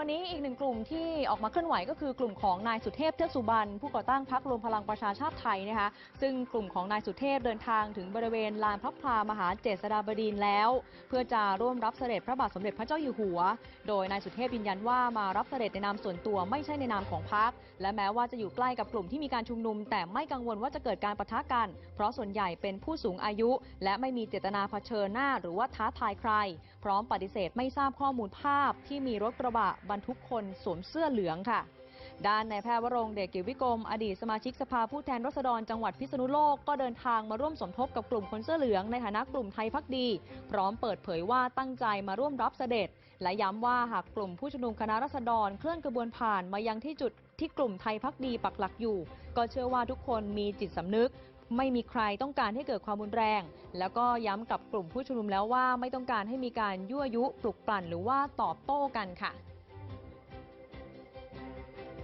วันนี้อีกหนึ่งกลุ่มที่ออกมาเคลื่อนไหวก็คือกลุ่มของนายสุเทพเทือกสุบรรณผู้ก่อตั้งพรรครวมพลังประชาชาติไทยนะคะซึ่งกลุ่มของนายสุเทพเดินทางถึงบริเวณลานพระพลามหาเจษฎาบดินแล้ว เพื่อจะร่วมรับเสด็จพระบาทสมเด็จพระเจ้าอยู่หัว โดยนายสุเทพยืนยันว่ามารับเสด็จในนามส่วนตัวไม่ใช่ในนามของพรรคและแม้ว่าจะอยู่ใกล้กับกลุ่มที่มีการชุมนุม แต่ไม่กังวลว่าจะเกิดการปะทะกัน เพราะส่วนใหญ่เป็นผู้สูงอายุ และไม่มีเจตนาเผชิญหน้า หรือว่าท้าทายใคร พร้อมปฏิเสธไม่ทราบข้อมูลภาพที่มีรถกระบะบรรทุกคนสวมเสื้อเหลืองค่ะ ด้านนายแพทย์วรงเดชกิวิกรม อดีตสมาชิกสภาผู้แทนราษฎรจังหวัดพิษณุโลกก็เดินทางมาร่วมสมทบกับกลุ่มคนเสื้อเหลืองในฐานะกลุ่มไทยพักดี พร้อมเปิดเผยว่าตั้งใจมาร่วมรับเสด็จ และย้ำว่าหากกลุ่มผู้ชุมนุมคณะราษฎรเคลื่อนกระบวนผ่านมายังที่จุดที่กลุ่มไทยพักดีปักหลักอยู่ ก็เชื่อว่าทุกคนมีจิตสำนึกไม่มีใครต้องการให้เกิดความรุนแรง แล้วก็ย้ำกับกลุ่มผู้ชุมนุมแล้วว่าไม่ต้องการให้มีการยั่วยุปลุกปลั่นหรือว่าตอบโต้กันค่ะ